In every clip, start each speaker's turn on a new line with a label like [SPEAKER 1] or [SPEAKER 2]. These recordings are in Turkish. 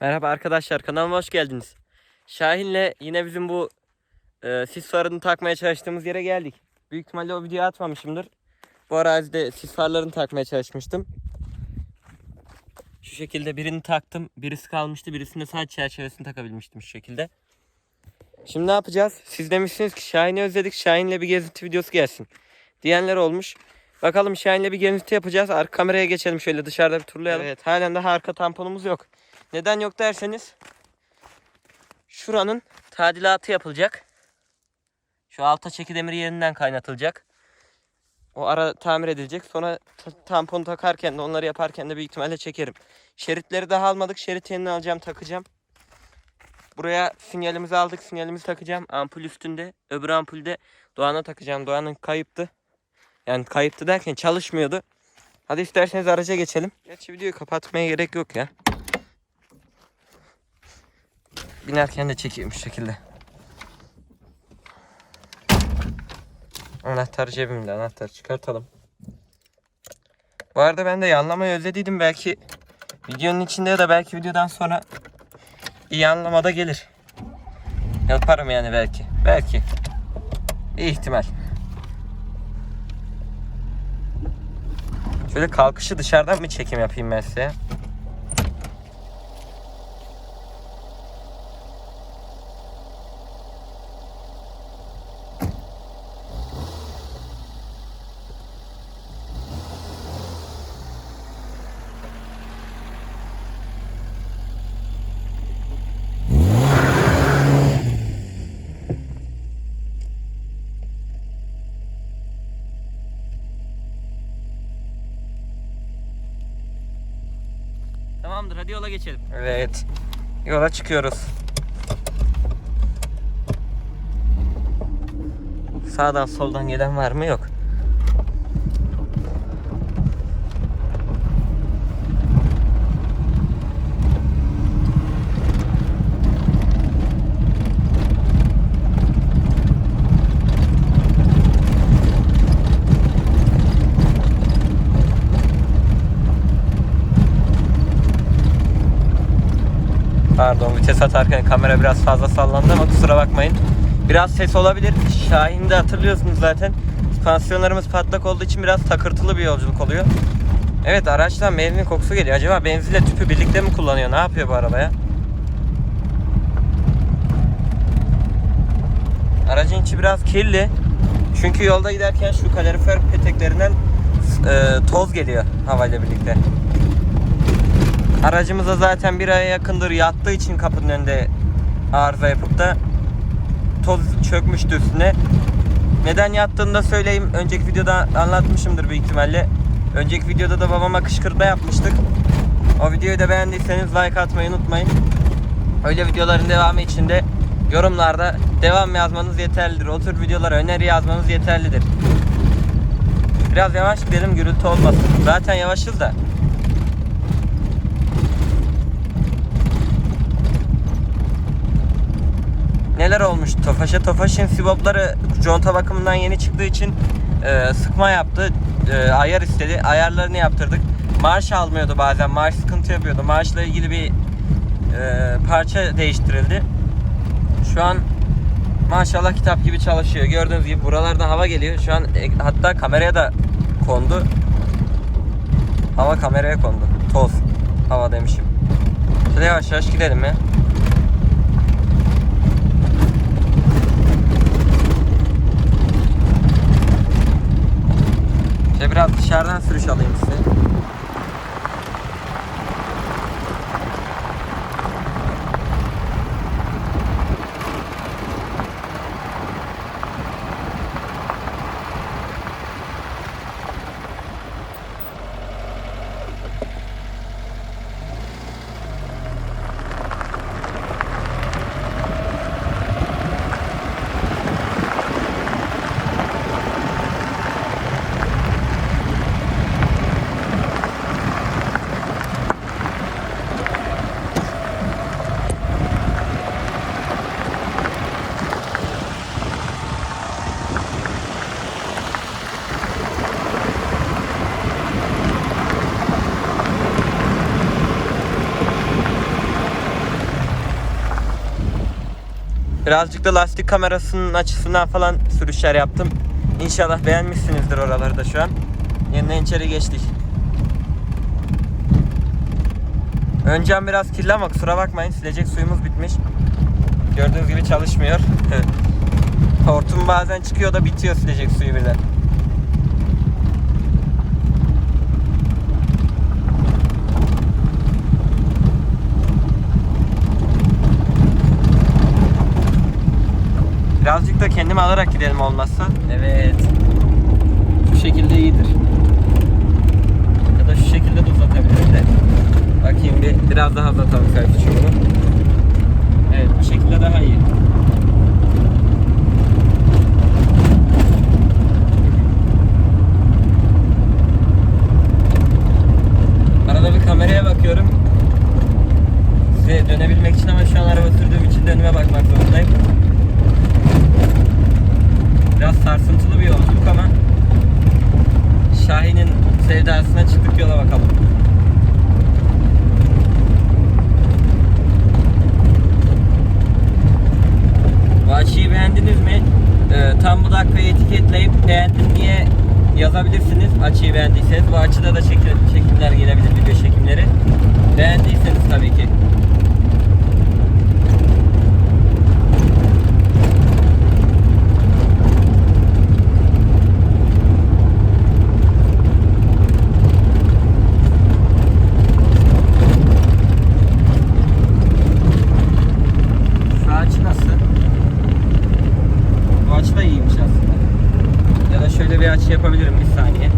[SPEAKER 1] Merhaba arkadaşlar kanalıma hoş geldiniz. Şahin'le yine bizim bu e, sis farını takmaya çalıştığımız yere geldik. Büyük ihtimalle o videoyu atmamışımdır. Bu arazide sis farlarını takmaya çalışmıştım. Şu şekilde birini taktım. Birisi kalmıştı. Birisinde sadece çerçevesini takabilmiştim şu şekilde. Şimdi ne yapacağız? Siz demişsiniz ki Şahin'i özledik. Şahin'le bir gezinti videosu gelsin. Diyenler olmuş. Bakalım Şahin'le bir gezinti yapacağız. Arka kameraya geçelim şöyle dışarıda bir turlayalım. Evet halen daha arka tamponumuz yok. Neden yok derseniz şuranın tadilatı yapılacak. Şu alta çeki demiri yerinden kaynatılacak. O ara tamir edilecek. Sonra t- tamponu takarken de onları yaparken de büyük ihtimalle çekerim. Şeritleri daha almadık. Şerit yenini alacağım takacağım. Buraya sinyalimizi aldık. Sinyalimizi takacağım. Ampul üstünde. Öbür ampulde Doğan'a takacağım. Doğan'ın kayıptı. Yani kayıptı derken çalışmıyordu. Hadi isterseniz araca geçelim. Gerçi videoyu kapatmaya gerek yok ya. Binerken de çekeyim şu şekilde. Anahtar cebimde. Anahtar çıkartalım. Bu arada ben de yanlamayı özlediydim. Belki videonun içinde ya da belki videodan sonra iyi anlamada gelir. Yaparım yani belki. Belki. Bir ihtimal. Şöyle kalkışı dışarıdan mı çekim yapayım ben size? Tamamdır hadi yola geçelim. Evet. Yola çıkıyoruz. Sağdan soldan gelen var mı? Yok. Vites atarken kamera biraz fazla sallandı ama kusura bakmayın. Biraz ses olabilir. Şahin'de hatırlıyorsunuz zaten. Süspansiyonlarımız patlak olduğu için biraz takırtılı bir yolculuk oluyor. Evet araçtan benzin kokusu geliyor. Acaba benzinle tüpü birlikte mi kullanıyor? Ne yapıyor bu arabaya? Aracın içi biraz kirli. Çünkü yolda giderken şu kalorifer peteklerinden e, toz geliyor havayla birlikte. Aracımıza zaten bir aya yakındır yattığı için kapının önünde arıza yapıp da toz çökmüştü üstüne. Neden yattığını da söyleyeyim. Önceki videoda anlatmışımdır büyük ihtimalle. Önceki videoda da babama kışkırtma yapmıştık. O videoyu da beğendiyseniz like atmayı unutmayın. Öyle videoların devamı için de yorumlarda devam yazmanız yeterlidir. O tür videolara öneri yazmanız yeterlidir. Biraz yavaş gidelim gürültü olmasın. Zaten yavaşız da. Neler olmuş Tofaş'a. Tofaş'ın sibopları conta bakımından yeni çıktığı için e, sıkma yaptı. E, ayar istedi. Ayarlarını yaptırdık. Marş almıyordu bazen. Marş sıkıntı yapıyordu. Marşla ilgili bir e, parça değiştirildi. Şu an maşallah kitap gibi çalışıyor. Gördüğünüz gibi buralarda hava geliyor. Şu an e, hatta kameraya da kondu. Hava kameraya kondu. Toz. Hava demişim. Şöyle yavaş yavaş gidelim ya. İşte biraz dışarıdan sürüş alayım size. Birazcık da lastik kamerasının açısından falan sürüşler yaptım. İnşallah beğenmişsinizdir oraları da şu an. Yeniden içeri geçtik. Öncem biraz kirli ama kusura bakmayın silecek suyumuz bitmiş. Gördüğünüz gibi çalışmıyor. Hortum bazen çıkıyor da bitiyor silecek suyu birden. Birazcık da kendimi alarak gidelim olmazsa. Evet. Bu şekilde iyidir. Ya da şu şekilde de uzatabilirim de. Bakayım bir biraz daha uzatalım kayıt çubuğunu. Evet bu şekilde daha iyi. Arada bir kameraya bakıyorum. Size dönebilmek için ama şu an araba sürdüğüm için dönüme bakmak zorundayım. Biraz sarsıntılı bir yolculuk ama Şahin'in sevdasına çıktık yola bakalım. Açıyı beğendiniz mi? Ee, tam bu dakikayı etiketleyip beğendim diye yazabilirsiniz açıyı beğendiyseniz. Bu açıda da çekim, çekimler gelebilir video çekimleri. Beğendiyseniz tabii ki. Şu açı nasıl? Bu açı da iyiymiş aslında. Ya da şöyle bir açı yapabilirim bir saniye.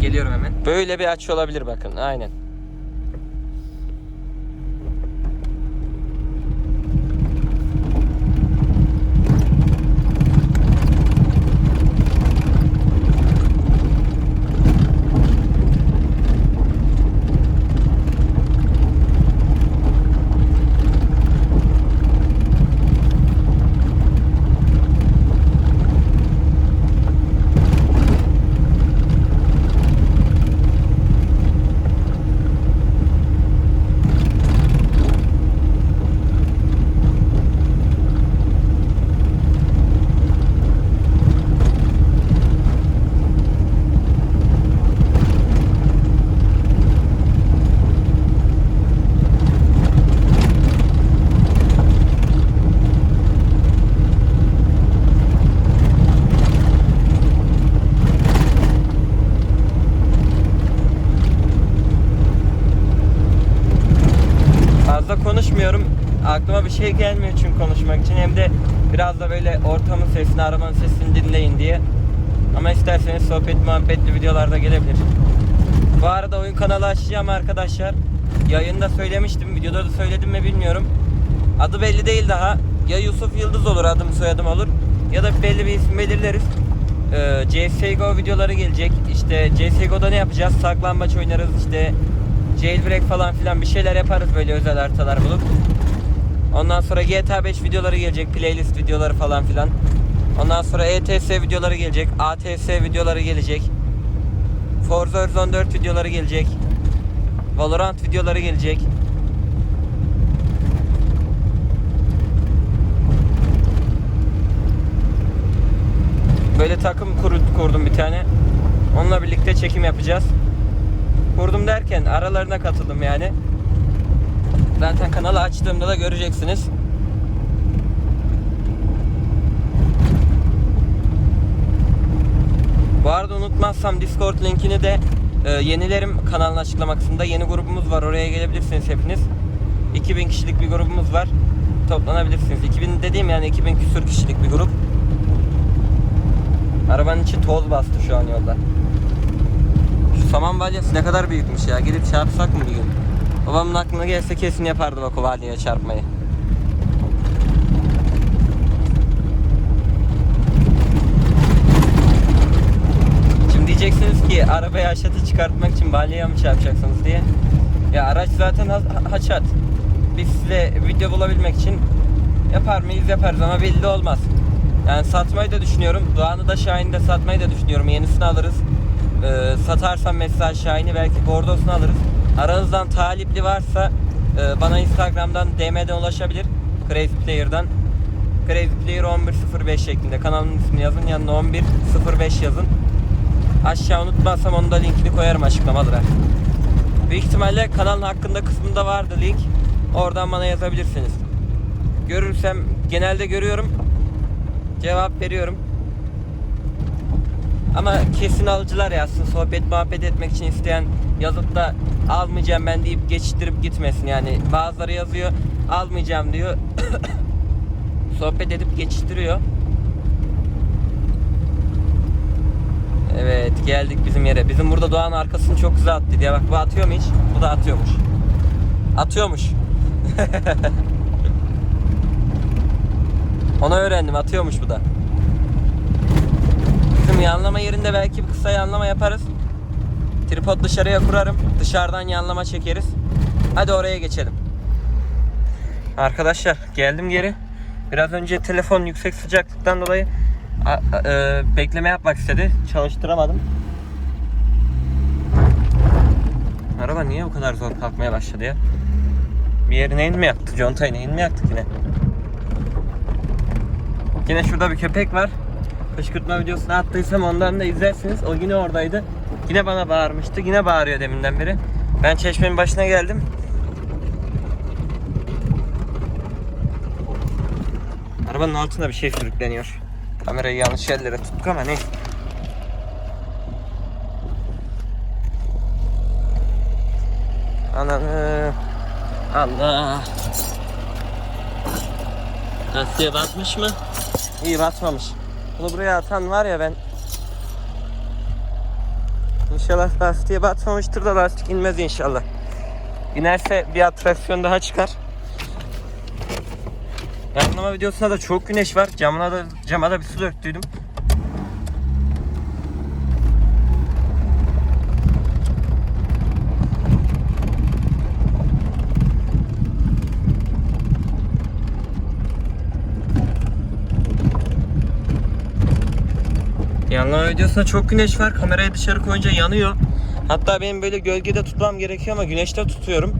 [SPEAKER 1] Geliyorum hemen. Böyle bir açı olabilir bakın aynen. Fazla konuşmuyorum. Aklıma bir şey gelmiyor çünkü konuşmak için. Hem de biraz da böyle ortamın sesini, arabanın sesini dinleyin diye. Ama isterseniz sohbet muhabbetli videolarda gelebilir. Bu arada oyun kanalı açacağım arkadaşlar. Yayında söylemiştim, videoda da söyledim mi bilmiyorum. Adı belli değil daha. Ya Yusuf Yıldız olur, adım soyadım olur. Ya da belli bir isim belirleriz. Ee, CSGO videoları gelecek. İşte CSGO'da ne yapacağız? Saklambaç oynarız işte. Jailbreak falan filan bir şeyler yaparız böyle özel haritalar bulup. Ondan sonra GTA 5 videoları gelecek, playlist videoları falan filan. Ondan sonra ETS videoları gelecek, ATS videoları gelecek. Forza Horizon 4 videoları gelecek. Valorant videoları gelecek. Böyle takım kur- kurdum bir tane. Onunla birlikte çekim yapacağız. Kurdum derken aralarına katıldım yani. Zaten kanalı açtığımda da göreceksiniz. Bu arada unutmazsam Discord linkini de e, yenilerim kanalın açıklama kısmında. Yeni grubumuz var. Oraya gelebilirsiniz hepiniz. 2000 kişilik bir grubumuz var. Toplanabilirsiniz. 2000 dediğim yani 2000 küsür kişilik bir grup. Arabanın içi toz bastı şu an yolda. Şu saman balyası ne kadar büyükmüş ya. Gidip çarpsak mı bir gün? Babamın aklına gelse kesin yapardı bak o balyaya çarpmayı. Şimdi diyeceksiniz ki arabayı haşatı çıkartmak için balyaya mı çarpacaksınız diye. Ya araç zaten ha- haşat. Biz size video bulabilmek için yapar mıyız yaparız ama belli olmaz. Yani satmayı da düşünüyorum. Doğan'ı da Şahin'i de satmayı da düşünüyorum. Yenisini alırız. Ee, satarsam mesela Şahin'i belki Bordos'unu alırız. Aranızdan talipli varsa e, bana Instagram'dan DM'den ulaşabilir. Crazy Player'dan. Crazy Player 1105 şeklinde. Kanalın ismini yazın. Yanına 1105 yazın. Aşağı unutmazsam onun da linkini koyarım açıklamalara. Büyük ihtimalle kanalın hakkında kısmında vardı link. Oradan bana yazabilirsiniz. Görürsem genelde görüyorum. Cevap veriyorum. Ama kesin alıcılar yazsın. Sohbet muhabbet etmek için isteyen yazıp da almayacağım ben deyip geçiştirip gitmesin. Yani bazıları yazıyor almayacağım diyor. Sohbet edip geçiştiriyor. Evet geldik bizim yere. Bizim burada Doğan arkasını çok güzel attı diye bak bu atıyor mu hiç? Bu da atıyormuş. Atıyormuş. Onu öğrendim atıyormuş bu da. Bizim yanlama yerinde belki bir kısa yanlama yaparız. Tripod dışarıya kurarım. Dışarıdan yanlama çekeriz. Hadi oraya geçelim. Arkadaşlar geldim geri. Biraz önce telefon yüksek sıcaklıktan dolayı e, bekleme yapmak istedi. Çalıştıramadım. Araba niye bu kadar zor kalkmaya başladı ya? Bir yeri neyin mi yaktı? Contayı neyin mi yaktık yine? Yine şurada bir köpek var. Kışkırtma videosunu attıysam ondan da izlersiniz. O yine oradaydı. Yine bana bağırmıştı. Yine bağırıyor deminden beri. Ben çeşmenin başına geldim. Arabanın altında bir şey sürükleniyor. Kamerayı yanlış yerlere tuttuk ama neyse. Ananı. Allah. Lastiğe batmış mı? İyi batmamış. Bunu buraya atan var ya ben İnşallah lastiğe batmamıştır da lastik inmez inşallah. İnerse bir atraksiyon daha çıkar. Yanlama videosunda da çok güneş var. Camına da cama da bir su döktüydüm. Yanlama videosunda çok güneş var. Kamerayı dışarı koyunca yanıyor. Hatta benim böyle gölgede tutmam gerekiyor ama güneşte tutuyorum.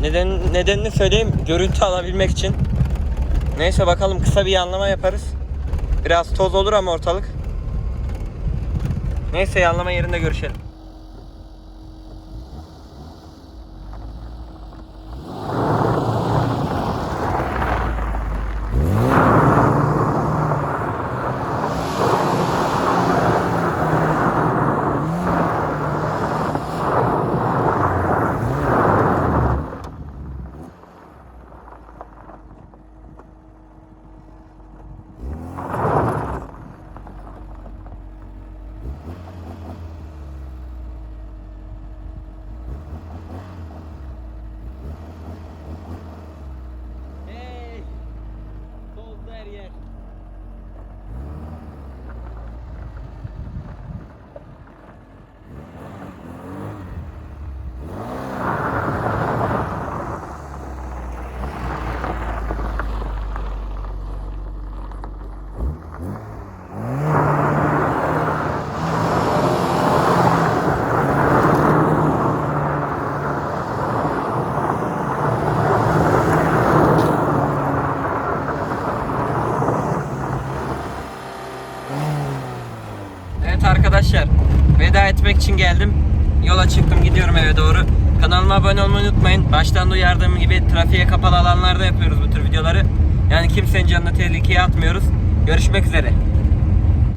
[SPEAKER 1] Neden, nedenini söyleyeyim. Görüntü alabilmek için. Neyse bakalım kısa bir yanlama yaparız. Biraz toz olur ama ortalık. Neyse yanlama yerinde görüşelim. Veda etmek için geldim. Yola çıktım gidiyorum eve doğru. Kanalıma abone olmayı unutmayın. Baştan da uyardığım gibi trafiğe kapalı alanlarda yapıyoruz bu tür videoları. Yani kimsenin canını tehlikeye atmıyoruz. Görüşmek üzere.